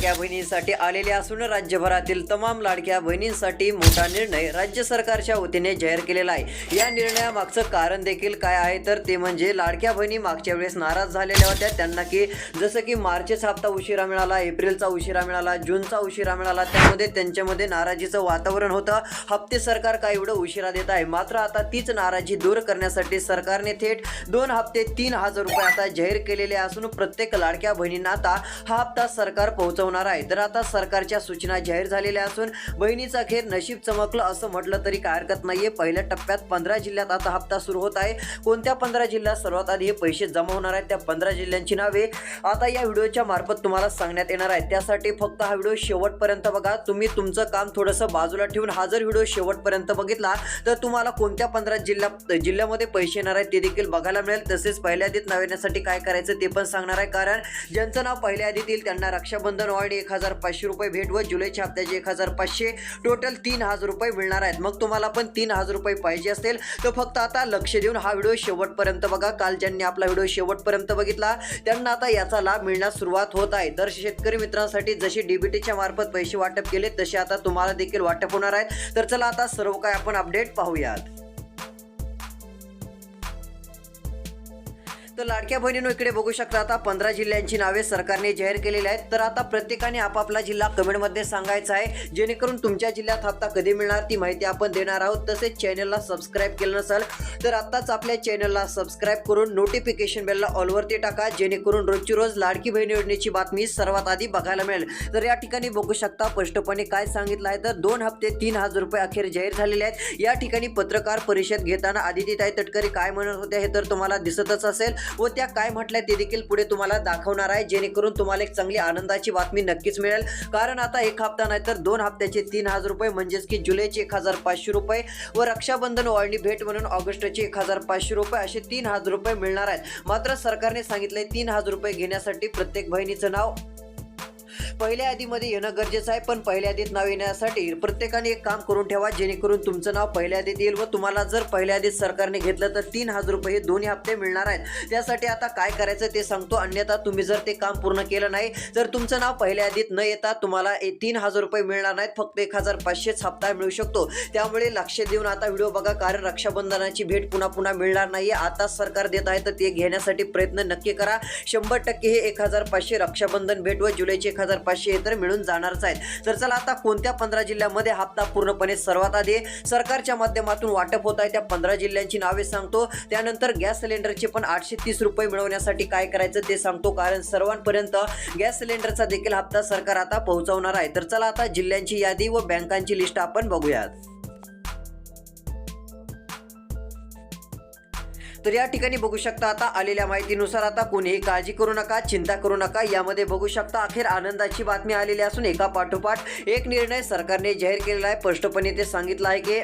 लाडक्या बहिणींसाठी आलेले असून राज्यभरातील तमाम लाडक्या बहिणींसाठी मोठा निर्णय राज्य सरकारच्या वतीने जाहीर केलेला आहे. या निर्णयामागचं कारण देखील काय आहे तर ते म्हणजे लाडक्या बहिणी मागच्या वेळेस नाराज झालेल्या होत्या. त्यांना की जसं की मार्चचा हप्ता उशिरा मिळाला एप्रिलचा उशिरा मिळाला जूनचा उशिरा मिळाला त्यामध्ये त्यांच्यामध्ये नाराजीचं वातावरण होतं. हप्ते सरकार काय एवढं उशिरा देत आहे? मात्र आता तीच नाराजी दूर करण्यासाठी सरकारने थेट दोन हप्ते तीन हजार रुपये आता जाहीर केलेले असून प्रत्येक लाडक्या बहिणींना आता हा हप्ता सरकार पोहोचवणार आहे. तर आता सरकारच्या सूचना जाहीर झालेल्या असून बहिणीचं अखेर नशीब चमकलं असं म्हटलं तरी काय हरकत नाहीये. पहिल्या टप्प्यात पंधरा जिल्ह्यात आता हप्ता सुरू होत आहे. कोणत्या पंधरा जिल्ह्यात सर्वात आधी हे पैसे जमा होणार आहेत त्या पंधरा जिल्ह्यांची नावे आता या व्हिडिओच्या मार्फत तुम्हाला सांगण्यात येणार आहे त्यासाठी फक्त हा व्हिडिओ शेवटपर्यंत बघा. तुम्ही तुमचं काम थोडंसं बाजूला ठेवून हा जर व्हिडिओ शेवटपर्यंत बघितला तर तुम्हाला कोणत्या पंधरा जिल्ह्या जिल्ह्यामध्ये पैसे येणार आहेत ते देखील बघायला मिळेल. तसेच पहिल्या आधीत नाव येण्यासाठी काय करायचं ते पण सांगणार आहे. कारण ज्यांचं नाव पहिल्या आधीत येईल त्यांना रक्षाबंधन वाढ एक हजार पाचशे रुपये भेट व जुलैच्या हप्त्याचे एक हजार पाचशे. टोटल तीन हजार रुपये मिळणार आहेत. मग तुम्हाला पण तीन हजार रुपये पाहिजे असेल तर फक्त आता लक्ष देऊन हा व्हिडिओ शेवटपर्यंत बघा. काल ज्यांनी आपला व्हिडिओ शेवटपर्यंत बघितला. त्यांना आता याचा लाभ मिळण्यास सुरुवात होत आहे. तर शेतकरी मित्रांसाठी जसे डीबीटीच्या मार्फत पैसे वाटप केले तसे आता तुम्हाला देखील वाटप होणार आहेत. तर चला आता सर्व काय आपण अपडेट पाहूयात. तर लाडक्या बहिणीनो इकडे बघू शकता आता पंधरा जिल्ह्यांची नावे सरकारने जाहीर केलेली आहेत. तर आता प्रत्येकाने आपापला जिल्हा कमेंटमध्ये सांगायचा आहे. जेणेकरून तुमच्या जिल्ह्यात हप्ता कधी मिळणार ती माहिती आपण देणार आहोत. तसेच चॅनलला सबस्क्राईब केलं नसेल तर आत्ताच आपल्या चॅनलला सबस्क्राईब करून नोटिफिकेशन बेलला ऑलवरती टाका. जेणेकरून रोजची रोज लाडकी बहीण योजनेची बातमी सर्वात आधी बघायला मिळेल. तर या ठिकाणी बघू शकता स्पष्टपणे काय सांगितलं आहे. तर दोन हप्ते तीन हजार रुपये अखेर जाहीर झालेले आहेत. या ठिकाणी पत्रकार परिषद घेताना आदितीताई तटकरे काय म्हणत होत्या हे तर तुम्हाला दिसतच असेल. व त्या काय म्हटल्या ते देखील पुढे तुम्हाला दाखवणार आहे. जेणेकरून तुम्हाला एक चांगली आनंदाची बातमी नक्कीच मिळेल. कारण आता एक हप्ता नाही तर दोन हप्त्याचे तीन हजार रुपये म्हणजेच की जुलैचे एक हजार पाचशे रुपये व रक्षाबंधन वाळणी भेट म्हणून ऑगस्टचे एक हजार पाचशे रुपये असे तीन हजार रुपये मिळणार आहेत. मात्र सरकारने सांगितले तीन हजार रुपये घेण्यासाठी प्रत्येक बहिणीचं नाव पहिल्या यादीमध्ये येणं गरजेचं आहे पण पहिल्या यादीत नाव येण्यासाठी प्रत्येकाने एक काम करून ठेवा जेणेकरून तुमचं नाव पहिल्या यादीत येईल व तुम्हाला जर पहिल्या यादीत सरकारने घेतलं तर तीन हजार रुपये हे दोन्ही हप्ते मिळणार आहेत. त्यासाठी आता काय करायचं ते सांगतो. अन्यथा तुम्ही जर ते काम पूर्ण केलं नाही तर तुमचं नाव पहिल्या यादीत न येता तुम्हाला तीन हजार रुपये मिळणार नाहीत फक्त एक हजार पाचशेच हप्ता मिळू शकतो. त्यामुळे लक्ष देऊन आता व्हिडिओ बघा कारण रक्षाबंधनाची भेट पुन्हा पुन्हा मिळणार नाही आता सरकार देत आहे तर ते घेण्यासाठी प्रयत्न नक्की करा. शंभर टक्के हे एक हजार पाचशे रक्षाबंधन भेट व जुलैचे एक हजार पाचशे हे तर मिळून जाणारच आहेत. तर चला आता कोणत्या पंधरा जिल्ह्यामध्ये हप्ता पूर्णपणे सर्वात आधी सरकारच्या माध्यमातून वाटप होत आहे त्या पंधरा जिल्ह्यांची नावे सांगतो. त्यानंतर गॅस सिलेंडरचे पण आठशे तीस रुपये मिळवण्यासाठी काय करायचं ते सांगतो. कारण सर्वांपर्यंत गॅस सिलेंडरचा देखील हप्ता सरकार आता पोहोचवणार आहे. तर चला आता जिल्ह्यांची यादी व बँकांची लिस्ट आपण बघूयात. तर या ठिकाणी बघू शकता आता आलेल्या माहितीनुसार आता कोणीही काळजी करू नका चिंता करू नका. यामध्ये बघू शकता अखेर आनंदाची बातमी आलेली असून एका पाठोपाठ एक निर्णय सरकारने जाहीर केलेला आहे. स्पष्टपणे ते सांगितलं आहे की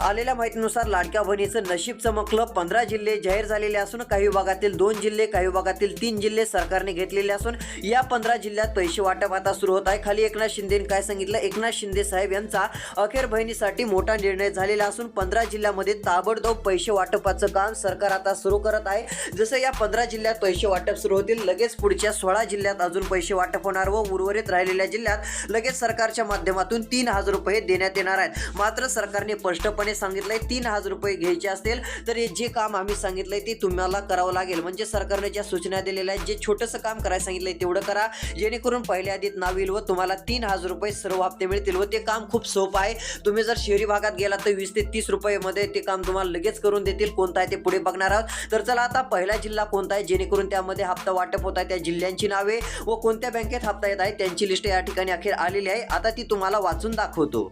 आलेल्या माहितीनुसार लाडक्या बहिणीचं नशीब चमकलं. पंधरा जिल्हे जाहीर झालेले असून काही विभागातील दोन जिल्हे काही विभागातील तीन जिल्हे सरकारने घेतलेले असून या पंधरा जिल्ह्यात पैसे वाटप आता सुरू होत आहे. खाली एकनाथ शिंदेने काय सांगितलं? एकनाथ शिंदे साहेब यांचा अखेर बहिणीसाठी मोठा निर्णय झालेला असून पंधरा जिल्ह्यामध्ये ताबडतोब पैसे वाटपाचं काम सरकार आता सुरू करत आहे. जसं या पंधरा जिल्ह्यात पैसे वाटप सुरू होतील लगेच पुढच्या सोळा जिल्ह्यात अजून पैसे वाटप होणार व उर्वरित राहिलेल्या जिल्ह्यात लगेच सरकारच्या माध्यमातून तीन हजार रुपये देण्यात येणार आहेत. मात्र सरकारने स्पष्टपणे सांगितलंय तीन हजार रुपये घ्यायचे असतील तर हे जे काम आम्ही सांगितलंय ते तुम्हाला करावं लागेल. म्हणजे सरकारने ज्या सूचना दिलेल्या आहेत जे छोटंसं काम करायला सांगितलंय तेवढं करा. जेणेकरून पहिल्या आधीत नाव येईल व तुम्हाला तीन हजार रुपये सर्व हप्ते मिळतील व ते काम खूप सोपं आहे. तुम्ही जर शहरी भागात गेला तर वीस ते तीस रुपयेमध्ये ते काम तुम्हाला लगेच करून देतील. कोणता आहे ते पुढे बघणार आहोत. तर चला आता पहिला जिल्हा कोणता आहे जेणेकरून त्यामध्ये हप्ता वाटप होत आहे त्या जिल्ह्यांची नावे व कोणत्या बँकेत हप्ता येत आहे त्यांची लिस्ट या ठिकाणी अखेर आलेली आहे. आता ती तुम्हाला वाचून दाखवतो.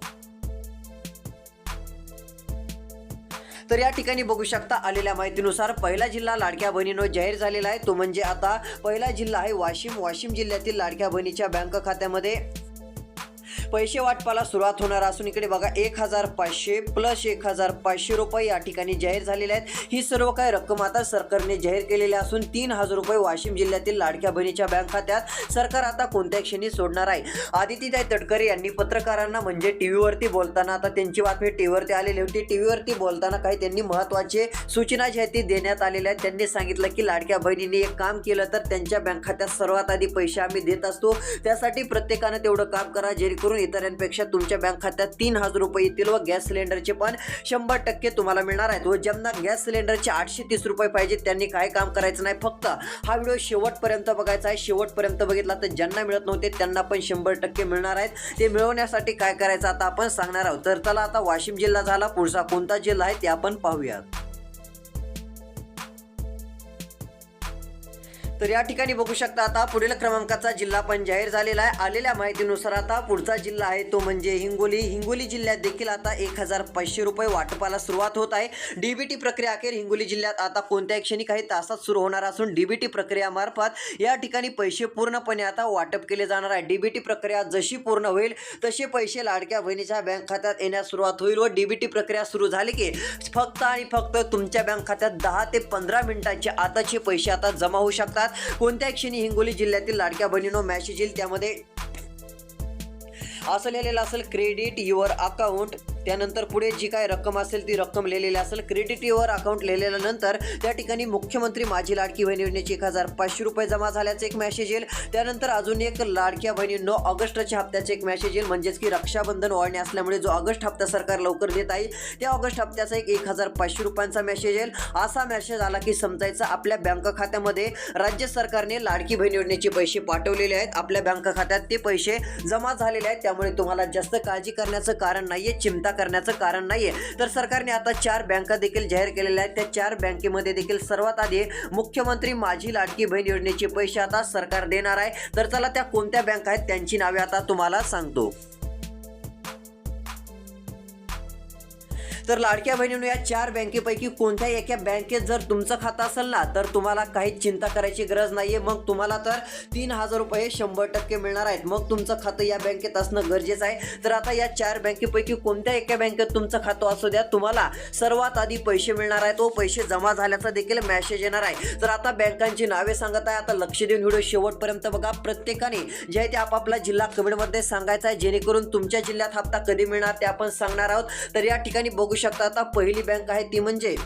तर या ठिकाणी बघू शकता आलेल्या माहितीनुसार पहिला जिल्हा लाडक्या बहिणीनं जाहीर झालेला आहे. तो म्हणजे आता पहिला जिल्हा आहे वाशिम. वाशिम जिल्ह्यातील लाडक्या बहिणीच्या बँक खात्यामध्ये पैसे वाटपाला सुरुवात होणार असून इकडे बघा एक हजार पाचशे प्लस एक हजार पाचशे रुपये या ठिकाणी जाहीर झालेले आहेत. ही सर्व काही रक्कम आता सरकारने जाहीर केलेली असून तीन हजार रुपये वाशिम जिल्ह्यातील लाडक्या बहिणीच्या बँक खात्यात सरकार आता कोणत्या क्षणी सोडणार आहे. आदितीताई तटकरे यांनी पत्रकारांना म्हणजे टी व्हीवरती बोलताना आता त्यांची बातमी टी व्हीवरती आलेली होती. टी व्हीवरती बोलताना काही त्यांनी महत्त्वाचे सूचना ज्या आहेत ती देण्यात आलेल्या आहेत. त्यांनी सांगितलं की लाडक्या बहिणीने एक काम केलं तर त्यांच्या बँक खात्यात सर्वात आधी पैसे आम्ही देत असतो. त्यासाठी प्रत्येकानं तेवढं काम करा जेणेकरून इतरांपेक्षा तुमच्या बँक खात्यात तीन हजार रुपये येतील व गॅस सिलेंडरचे पण शंभर टक्के तुम्हाला मिळणार आहेत. व ज्यांना गॅस सिलेंडरचे आठशे तीस रुपये पाहिजे त्यांनी काय काम करायचं नाही. फक्त हा व्हिडिओ शेवटपर्यंत बघायचा आहे. शेवटपर्यंत बघितला तर ज्यांना मिळत नव्हते त्यांना पण शंभर टक्के मिळणार आहेत. ते मिळवण्यासाठी काय करायचं आता आपण सांगणार आहोत. तर चला आता वाशिम जिल्हा झाला पुढचा कोणता जिल्हा आहे ते आपण पाहूयात. तर या ठिकाणी बघू शकता आता पुढील क्रमांकाचा जिल्हा पण जाहीर झालेला आहे. आलेल्या माहितीनुसार आता पुढचा जिल्हा आहे तो म्हणजे हिंगोली. हिंगोली जिल्ह्यात देखील आता एक हजार पाचशे रुपये वाटपाला सुरुवात होत आहे. डीबीटी प्रक्रिया अखेर हिंगोली जिल्ह्यात आता कोणत्याही क्षणी काही तासात सुरू होणार असून डीबीटी प्रक्रियामार्फत या ठिकाणी पैसे पूर्णपणे आता वाटप केले जाणार आहे. डीबीटी प्रक्रिया जशी पूर्ण होईल तसे पैसे लाडक्या बहिणीच्या बँक खात्यात येण्यास सुरुवात होईल व डीबीटी प्रक्रिया सुरू झाली की फक्त आणि फक्त तुमच्या बँक खात्यात दहा ते पंधरा मिनिटांचे आताचे पैसे आता जमा होऊ शकतात. कोणत्या क्षणी हिंगोली जिल्ह्यातील लाडक्या बहिणीनो मॅसेज येईल. त्यामध्ये असं लिहिलेलं असेल क्रेडिट युअर अकाउंट त्यानंतर पुढे जी काय रक्कम असेल ती रक्कम लिहिलेली असेल क्रेडिट युअर अकाउंट लिहिल्यानंतर त्या ठिकाणी मुख्यमंत्री माझी लाडकी बहीण योजनेची एक हजार पाचशे रुपये जमा झाल्याचं एक मेसेज येईल. त्यानंतर अजून एक लाडक्या बहिणींनो ऑगस्टच्या हप्त्याचे एक मेसेज येईल म्हणजेच की रक्षाबंधन ओळणी असल्यामुळे जो ऑगस्ट हप्ता सरकार लवकर देत आहे त्या ऑगस्ट हप्त्याचा एक एक हजार पाचशे रुपयांचा मेसेज येईल. असा मेसेज आला की समजायचा आपल्या बँक खात्यामध्ये राज्य सरकारने लाडकी बहीण योजनेचे पैसे पाठवलेले आहेत. आपल्या बँक खात्यात ते पैसे जमा झालेले आहेत. त्यामुळे तुम्हाला जास्त काळजी करण्याचं कारण नाही आहे चिंता करण्याचं कारण नाहीये. तर सरकारने आता चार बँका देखील जाहीर केलेल्या आहेत. त्या चार बँकेमध्ये देखील सर्वात आधी मुख्यमंत्री माझी लाडकी बहीण योजनेचे पैसे आता सरकार देणार आहे. तर चला त्या कोणत्या बँक आहेत त्यांची नावे आता तुम्हाला सांगतो. तर लाडक्या बहिणीनं या चार बँकेपैकी कोणत्याही एका बँकेत जर तुमचं खातं असेल ना तर तुम्हाला काहीच चिंता करायची गरज नाहीये. मग तुम्हाला तर तीन हजार रुपये शंभर टक्के मिळणार आहेत. मग तुमचं खातं या बँकेत असणं गरजेचं आहे. तर आता या चार बँकेपैकी कोणत्या एका बँकेत तुमचं खातं असू द्या तुम्हाला सर्वात आधी पैसे मिळणार आहेत. तो पैसे जमा झाल्याचा देखील मेसेज येणार आहे. तर आता बँकांची नावे सांगत आहे. आता लक्ष देऊन व्हिडिओ शेवटपर्यंत बघा. प्रत्येकाने जे ते आपापला जिल्हा कमेंटमध्ये सांगायचा आहे. जेणेकरून तुमच्या जिल्ह्यात हप्ता कधी मिळणार ते आपण सांगणार आहोत. तर या ठिकाणी बघू शकता. आता पहिली बँक आहे ती म्हणजे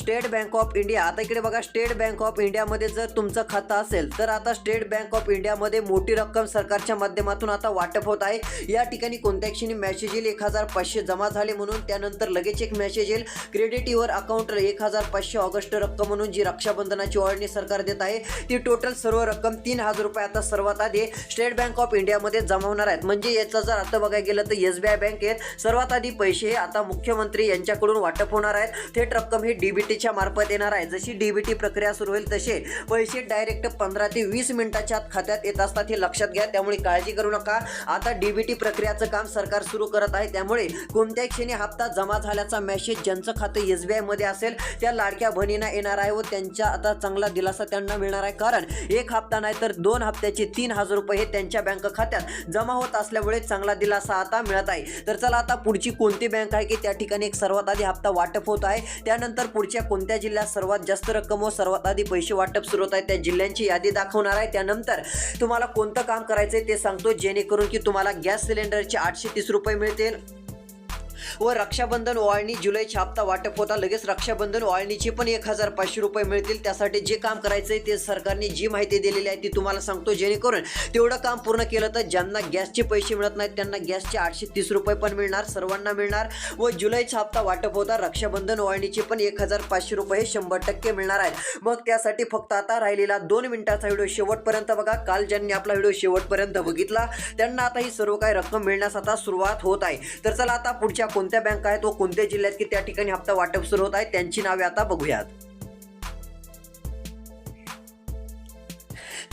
स्टेट बँक ऑफ इंडिया. आता इकडे बघा स्टेट बँक ऑफ इंडियामध्ये जर तुमचं खातं असेल तर आता स्टेट बँक ऑफ इंडियामध्ये मोठी रक्कम सरकारच्या माध्यमातून आता वाटप होत आहे. या ठिकाणी कोणत्या क्षणी मेसेज येईल एक हजार पाचशे जमा झाले म्हणून त्यानंतर लगेच एक मेसेज येईल. क्रेडिट युअर अकाउंट एक हजार पाचशे ऑगस्ट रक्कम म्हणून जी रक्षाबंधनाची ओळणी सरकार देत आहे ती टोटल सर्व रक्कम तीन हजार रुपये आता सर्वात आधी स्टेट बँक ऑफ इंडियामध्ये जमा होणार आहेत. म्हणजे याचा जर आता बघायला गेलं तर एस बी आय बँकेत सर्वात आधी पैसे हे आता मुख्यमंत्री यांच्याकडून वाटप होणार आहेत. थेट रक्कम ही डीबीटीच्या मार्फत येणार आहे. जशी डीबीटी प्रक्रिया सुरू होईल तसे पैसे डायरेक्ट पंधरा ते वीस मिनिटाच्या आत खात्यात येत असतात हे लक्षात घ्या. त्यामुळे काळजी करू नका. आता डीबीटी प्रक्रियाचं काम सरकार सुरू करत आहे. त्यामुळे कोणत्याही क्षणी हप्ता जमा झाल्याचा मेसेज ज्यांचं खातं एस बी आयमध्ये असेल त्या लाडक्या बहिणींना येणार आहे व त्यांच्या आता चांगला दिलासा त्यांना मिळणार आहे. कारण एक हप्ता नाही तर दोन हप्त्याचे तीन हजार रुपये हे त्यांच्या बँक खात्यात जमा होत असल्यामुळे चांगला दिलासा आता मिळत आहे. तर चला आता पुढची कोणती बँक आहे की त्या ठिकाणी एक सर्वात आधी हप्ता वाटप होत आहे. त्यानंतर पुढच्या कोणत्या जिल्ह्यात सर्वात जास्त रक्कम व सर्वात आधी पैसे वाटप सुरू होत आहे त्या जिल्ह्यांची यादी दाखवणार आहे. त्यानंतर तुम्हाला कोणतं काम करायचं आहे ते सांगतो जेणेकरून की तुम्हाला गॅस सिलेंडरचे आठशे तीस रुपये मिळतील. व रक्षाबंधन ओळणी जुलै छापता वाटप होता. लगेच रक्षाबंधन ओळणीचे पण एक हजार पाचशे रुपये मिळतील. त्यासाठी जे काम करायचं आहे ते सरकारने जी माहिती दिलेली आहे ती तुम्हाला सांगतो. जेणेकरून तेवढं काम पूर्ण केलं तर ज्यांना गॅसचे पैसे मिळत नाहीत त्यांना गॅसचे आठशे तीस रुपये पण मिळणार सर्वांना मिळणार व जुलै छापता वाटप होता. रक्षाबंधन ओळणीचे पण एक हजार पाचशे रुपये शंभर टक्के मिळणार आहेत. मग त्यासाठी फक्त आता राहिलेला दोन मिनिटाचा व्हिडिओ शेवटपर्यंत बघा. काल ज्यांनी आपला व्हिडिओ शेवटपर्यंत बघितला त्यांना आता ही सर्व काही रक्कम मिळण्यास आता सुरुवात होत आहे. तर चला आता पुढच्या कोणत्या बँक आहेत व कोणत्या जिल्ह्यात की त्या ठिकाणी हप्ता वाटप सुरू होत आहे त्यांची नावे आता बघूयात.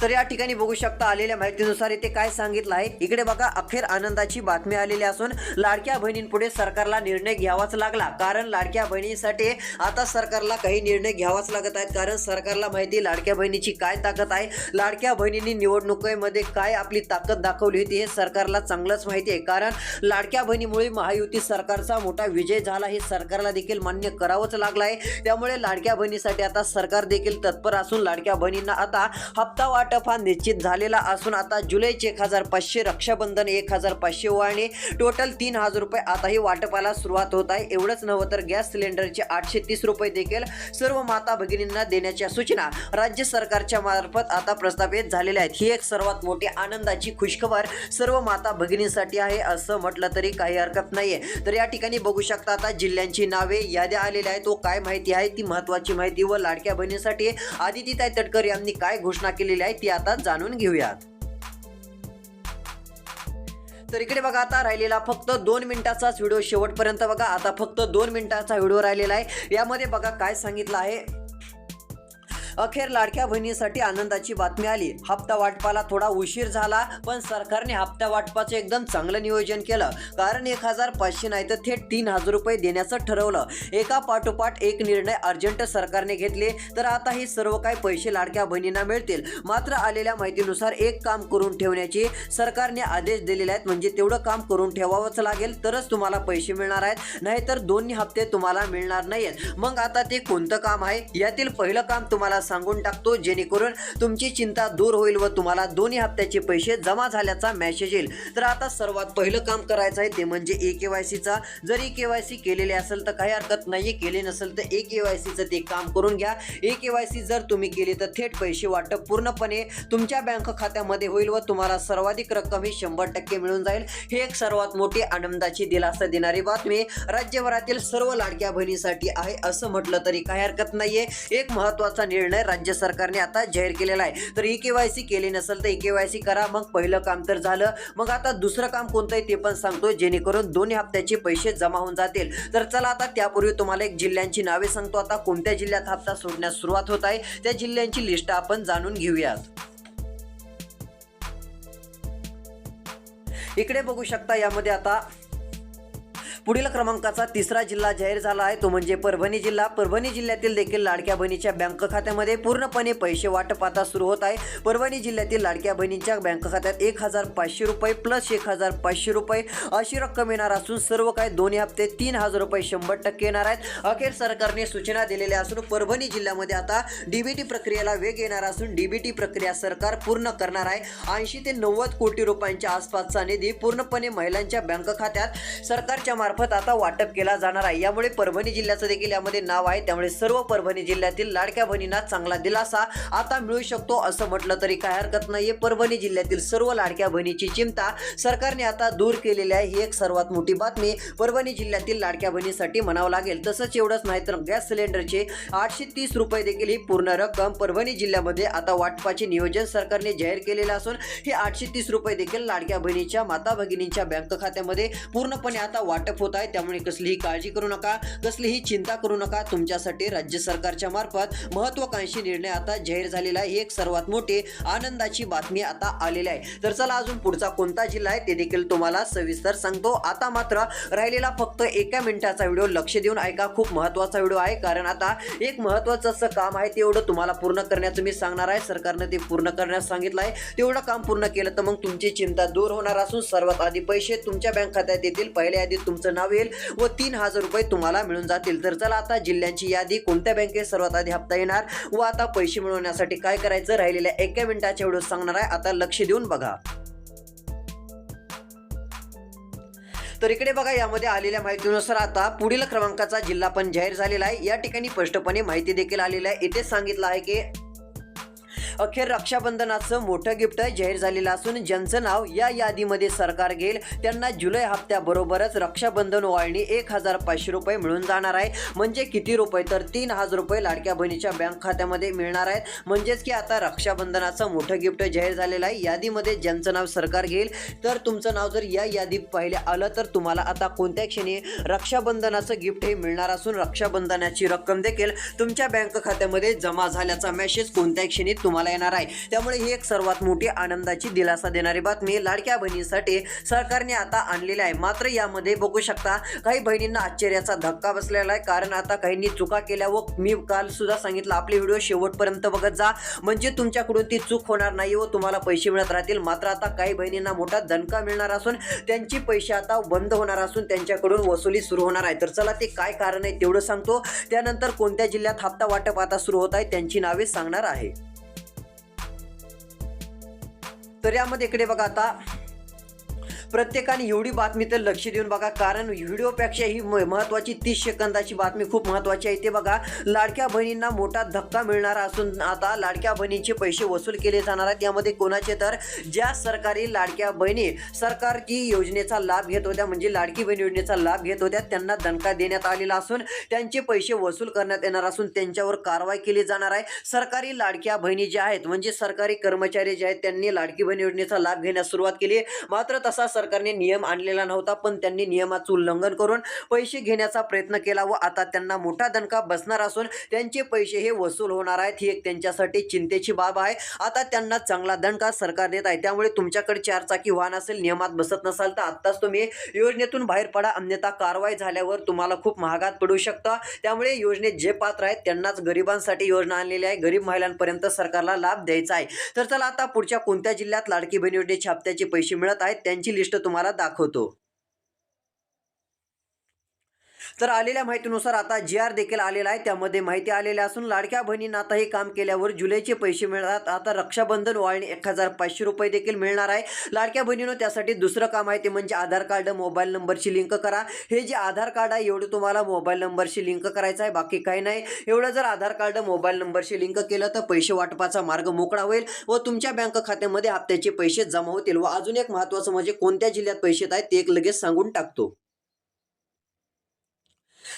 तर या ठिकाणी बघू शकता आलेल्या माहितीनुसार इथे काय सांगितलं आहे? इकडे बघा अखेर आनंदाची बातमी आलेली असून लाडक्या बहिणींपुढे सरकारला निर्णय घ्यावाच लागला. कारण लाडक्या बहिणीसाठी आता सरकारला काही निर्णय घ्यावाच लागत आहेत. कारण सरकारला माहिती लाडक्या बहिणीची काय ताकद आहे? लाडक्या बहिणींनी निवडणुकीमध्ये काय आपली ताकद दाखवली होती हे सरकारला चांगलंच माहिती आहे. कारण लाडक्या बहिणीमुळे महायुती सरकारचा मोठा विजय झाला हे सरकारला देखील मान्य करावंच लागलं आहे. त्यामुळे लाडक्या बहिणीसाठी आता सरकार देखील तत्पर असून लाडक्या बहिणींना आता हप्ता वाट वाटप हा निश्चित झालेला असून आता जुलैचे एक हजार पाचशे रक्षाबंधन एक हजार पाचशे वळणे टोटल तीन हजार रुपये आताही वाटपाला सुरुवात होत आहे. एवढंच नव्हतं तर गॅस सिलेंडरचे आठशे तीस रुपये देखील सर्व माता भगिनींना देण्याच्या सूचना राज्य सरकारच्या मार्फत आता प्रस्थापित झालेल्या आहेत. ही एक सर्वात मोठी आनंदाची खुशखबर सर्व माता भगिनींसाठी आहे असं म्हटलं तरी काही हरकत नाहीये. तर या ठिकाणी बघू शकता आता जिल्ह्यांची नावे याद्या आलेल्या आहेत. तो काय माहिती आहे? ती महत्वाची माहिती व लाडक्या बहिणीसाठी आदितीताई तटकर यांनी काय घोषणा केलेली आहे? ती आता जाणून घेऊयात. तर इकडे बघा आता राहिलेला फक्त दोन मिनिटाचाच व्हिडिओ शेवटपर्यंत बघा. आता फक्त दोन मिनिटाचा व्हिडिओ राहिलेला आहे. यामध्ये बघा काय सांगितलं आहे. अखेर लाडक्या बहिणीसाठी आनंदाची बातमी आली. हप्ता वाटपाला थोडा उशीर झाला पण सरकारने हप्ता वाटपाचं एकदम चांगलं नियोजन केलं. कारण एक हजार पाचशे नाही तर थेट तीन हजार रुपये देण्याचं ठरवलं. एका पाठोपाठ एक निर्णय अर्जंट सरकारने घेतले तर आता हे सर्व काही पैसे लाडक्या बहिणींना मिळतील. मात्र आलेल्या माहितीनुसार एक काम करून ठेवण्याची सरकारने आदेश दिलेले आहेत. म्हणजे तेवढं काम करून ठेवावंच लागेल तरच तुम्हाला पैसे मिळणार आहेत. नाहीतर दोन्ही हप्ते तुम्हाला मिळणार नाहीत मग आता ते कोणतं काम आहे? यातील पहिलं काम तुम्हाला सांगून टाकतो जेणेकरून तुमची चिंता दूर होईल व तुम्हाला दोन्ही हप्त्याचे पैसे जमा झाल्याचा मेसेज येईल. तर आता सर्वात पहिलं काम करायचं आहे ते म्हणजे ए के वाय सीचा जर ई के वाय सी केलेले असेल तर काही हरकत नाही केले नसेल तर ए के वाय सीचं ते काम करून घ्या. ए के वाय सी जर तुम्ही केली तर थेट पैसे वाटप पूर्णपणे तुमच्या बँक खात्यामध्ये होईल व तुम्हाला सर्वाधिक रक्कम ही शंभर टक्के मिळून जाईल. हे एक सर्वात मोठी आनंदाची दिलासा देणारी बातमी. राज्यभरातील सर्व लाडक्या बहिणीसाठी आहे असं म्हटलं तरी काही हरकत नाहीये. एक महत्त्वाचा निर्णय राज्य सरकारने आता जाहीर केलेला आहे. तर ई केवायसी सी केली नसेल तर ई केवायसी सी करा. मग पहिलं काम तर झालं. मग आता दुसरं काम कोणतं आहे ते पण सांगतो जेणेकरून दोन्ही हप्त्याचे पैसे जमा होऊन जातील. तर चला आता त्यापूर्वी तुम्हाला एक जिल्ह्यांची नावे सांगतो. आता कोणत्या जिल्ह्यात हप्ता सोडण्यास सुरुवात होत आहे? त्या जिल्ह्यांची लिस्ट आपण जाणून घेऊयात. इकडे बघू शकता यामध्ये आता पुढील क्रमांकाचा तिसरा जिल्हा जाहीर झाला आहे. तो म्हणजे परभणी जिल्हा. परभणी जिल्ह्यातील देखील लाडक्या बहिणीच्या बँक खात्यामध्ये पूर्णपणे पैसे वाटप आता सुरू होत आहे. परभणी जिल्ह्यातील लाडक्या बहिणीच्या बँक खात्यात एक हजार पाचशे रुपये प्लस एक हजार पाचशे रुपये अशी रक्कम येणार असून सर्व काही दोन्ही हप्ते तीन हजार रुपये शंभर टक्के येणार आहेत. अखेर सरकारने सूचना दिलेल्या असून परभणी जिल्ह्यामध्ये आता डीबीटी प्रक्रियेला वेग येणार असून डीबीटी प्रक्रिया सरकार पूर्ण करणार आहे. ऐंशी ते नव्वद कोटी रुपयांच्या आसपासचा निधी पूर्णपणे महिलांच्या बँक खात्यात सरकारच्या मार्फत आता वाटप केला जाणार आहे. यामुळे परभणी जिल्ह्याचं देखील यामध्ये नाव आहे. त्यामुळे सर्व परभणी जिल्ह्यातील लाडक्या बहिणींना चांगला दिलासा आता मिळू शकतो असं म्हटलं तरी काय हरकत नाहीये. परभणी जिल्ह्यातील सर्व लाडक्या बहिणीची चिंता सरकारने आता दूर केलेली आहे. ही एक सर्वात मोठी बातमी परभणी जिल्ह्यातील लाडक्या बहिणीसाठी म्हणावं लागेल. तसंच एवढंच नाही तर गॅस सिलेंडरचे आठशे तीस रुपये देखील ही पूर्ण रक्कम परभणी जिल्ह्यामध्ये आता वाटपाचे नियोजन सरकारने जाहीर केलेलं असून हे आठशे तीस रुपये देखील लाडक्या बहिणीच्या माता भगिनींच्या बँक खात्यामध्ये पूर्णपणे आता वाटप होत आहे त्यामुळे कसलीही काळजी करू नका कसलीही चिंता करू नका. तुमच्यासाठी राज्य सरकारच्या मार्फत महत्वाकांक्षी निर्णय आता जाहीर झालेला आहे. ही एक सर्वात मोठी आनंदाची बातमी आता आलेली आहे. तर चला अजून पुढचा कोणता जिल्हा आहे ते देखील तुम्हाला सविस्तर सांगतो. आता मात्र राहिलेला फक्त एका मिनिटाचा व्हिडिओ लक्ष देऊन ऐका. खूप महत्त्वाचा व्हिडिओ आहे कारण आता एक महत्वाचं असं काम आहे तेवढं तुम्हाला पूर्ण करण्याचं मी सांगणार आहे. सरकारनं ते पूर्ण करण्यास सांगितलं आहे. तेवढं काम पूर्ण केलं तर मग तुमची चिंता दूर होणार असून सर्वात आधी पैसे तुमच्या बँक खात्यात येतील. पहिल्या यादीत तुमचं नाव व तीन हजार रुपये तुम्हाला मिळून जातील. तर चला आता जिल्ह्यांची यादी कोणत्या बँकेत सर्वात आधी हप्ता येणार व आता पैसे मिळवण्यासाठी काय करायचं राहिलेल्या एका मिनिटाच्या व्हिडिओ सांगणार आहे. आता लक्ष देऊन बघा. तर इकडे बघा यामध्ये आलेल्या माहितीनुसार आता पुढील क्रमांकाचा जिल्हा पण जाहीर झालेला आहे. या ठिकाणी स्पष्टपणे माहिती देखील आलेली आहे. इथे सांगितलं आहे की अखेर रक्षाबंधनाचं मोठं गिफ्ट जाहीर झालेलं असून ज्यांचं नाव या यादीमध्ये सरकार घेईल त्यांना जुलै हप्त्याबरोबरच रक्षाबंधन ओळणी एक हजार पाचशे रुपये मिळून जाणार आहे. म्हणजे किती रुपये? तर तीन हजार रुपये लाडक्या बहिणीच्या बँक खात्यामध्ये मिळणार आहेत. म्हणजेच की आता रक्षाबंधनाचं मोठं गिफ्ट जाहीर झालेलं आहे. यादीमध्ये ज्यांचं नाव सरकार घेईल तर तुमचं नाव जर या यादीत पहिले आलं तर तुम्हाला आता कोणत्या क्षणी रक्षाबंधनाचं गिफ्ट हे मिळणार असून रक्षाबंधनाची रक्कम देखील तुमच्या बँक खात्यामध्ये जमा झाल्याचा मेसेज कोणत्या क्षणी तुम्हाला तुम्हाला येणार आहे. त्यामुळे ही एक सर्वात मोठी आनंदाची दिलासा देणारी बातमी लाडक्या बहिणींसाठी सरकारने आता आणलेली आहे. मात्र यामध्ये बघू शकता काही बहिणींना आश्चर्याचा धक्का बसलेला आहे. कारण आता काहींनी चुका केल्या व मी काल सुद्धा सांगितलं आपले व्हिडिओ शेवटपर्यंत बघत जा. म्हणजे तुमच्याकडून ती चूक होणार नाही व तुम्हाला पैसे मिळत राहतील. मात्र आता काही बहिणींना मोठा दणका मिळणार असून त्यांची पैसे आता बंद होणार असून त्यांच्याकडून वसुली सुरू होणार आहे. तर चला ते काय कारण आहे तेवढं सांगतो. त्यानंतर कोणत्या जिल्ह्यात हप्ता वाटप आता सुरू होत आहे त्यांची नावे सांगणार आहे. तर यामध्ये इकडे बघा आता प्रत्येकाने एवढी बातमी तर लक्ष देऊन बघा कारण व्हिडिओपेक्षा ही म- महत्त्वाची तीस सेकंदाची बातमी खूप महत्त्वाची आहे. ते बघा लाडक्या बहिणींना मोठा धक्का मिळणार असून आता लाडक्या बहिणींचे पैसे वसूल केले जाणार आहेत. यामध्ये कोणाचे तर ज्या सरकारी लाडक्या बहिणी सरकारची योजनेचा लाभ घेत होत्या म्हणजे लाडकी बहीण योजनेचा लाभ घेत होत्या त्यांना दणका देण्यात आलेला असून त्यांचे पैसे वसूल करण्यात येणार असून त्यांच्यावर कारवाई केली जाणार आहे. सरकारी लाडक्या बहिणी ज्या आहेत म्हणजे सरकारी कर्मचारी जे आहेत त्यांनी लाडकी बहीण योजनेचा लाभ घेण्यास सुरुवात केली मात्र तसा सरकारने नियम आणलेला नव्हता पण त्यांनी नियमाचं उल्लंघन करून पैसे घेण्याचा प्रयत्न केला व आता त्यांना मोठा दणका बसणार असून त्यांचे पैसे हे वसूल होणार आहेत ही एक त्यांच्यासाठी चिंतेची बाब आहे. आता त्यांना चांगला दणका सरकार देत आहे त्यामुळे तुमच्याकडे चारचाकी वाहन असेल नियमात बसत नसाल तर आत्ताच तुम्ही योजनेतून बाहेर पडा अन्यथा कारवाई झाल्यावर तुम्हाला खूप महागात पडू शकता. त्यामुळे योजनेत जे पात्र आहेत त्यांनाच गरिबांसाठी योजना आणलेली आहे. गरीब महिलांपर्यंत सरकारला लाभ द्यायचा आहे. तर चला आता पुढच्या कोणत्या जिल्ह्यात लाडकी बहीण योजनेच्या हप्त्याचे पैसे मिळत आहेत त्यांची लिस्ट तुम्हाला दाखवतो. तर आलेल्या माहितीनुसार आता जी आर देखील आलेला आहे. त्यामध्ये माहिती आलेली असून लाडक्या बहिणींना आता हे काम केल्यावर जुलैचे पैसे मिळतात. आता रक्षाबंधन वाळणी एक हजार पाचशे रुपये देखील मिळणार आहे. लाडक्या बहिणीनं त्यासाठी दुसरं काम आहे ते म्हणजे आधार कार्ड मोबाईल नंबरशी लिंक करा. हे जे आधार कार्ड आहे एवढं तुम्हाला मोबाईल नंबरशी लिंक करायचं आहे. बाकी काही नाही. एवढं जर आधार कार्ड मोबाईल नंबरशी लिंक केलं तर पैसे वाटपाचा मार्ग मोकळा होईल व तुमच्या बँक खात्यामध्ये हप्त्याचे पैसे जमा होतील व अजून एक महत्त्वाचं म्हणजे कोणत्या जिल्ह्यात पैसे आहेत ते एक लगेच सांगून टाकतो.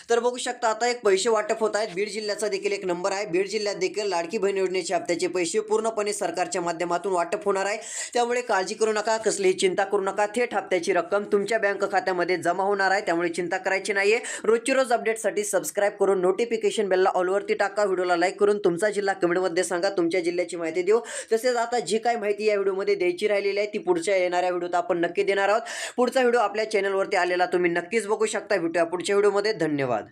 तर बघू शकता आता एक पैसे वाटप होत आहेत. बीड जिल्ह्याचा देखील एक नंबर आहे. बीड जिल्ह्यात देखील लाडकी बहीण योजनेचे हप्त्याचे पैसे पूर्णपणे सरकारच्या माध्यमातून वाटप होणार आहे. त्यामुळे काळजी करू नका कसलीही चिंता करू नका. थेट हप्त्याची रक्कम तुमच्या बँक खात्यामध्ये जमा होणार आहे. त्यामुळे चिंता करायची नाहीये. रोजची रोज अपडेटसाठी सबस्क्राईब करून नोटिफिकेशन बेलला ऑलवरती टाका. व्हिडिओला लाईक करून तुमचा जिल्हा कमेंटमध्ये सांगा. तुमच्या जिल्ह्याची माहिती देऊ. तसेच आता जी काय माहिती या व्हिडिओमध्ये द्यायची राहिलेली आहे ती पुढच्या येणाऱ्या व्हिडिओत आपण नक्की देणार आहोत. पुढचा व्हिडिओ आपल्या चॅनलवरती आलेला तुम्ही नक्कीच बघू शकता. भेटूया पुढच्या व्हिडिओमध्ये. धन्यवाद. God.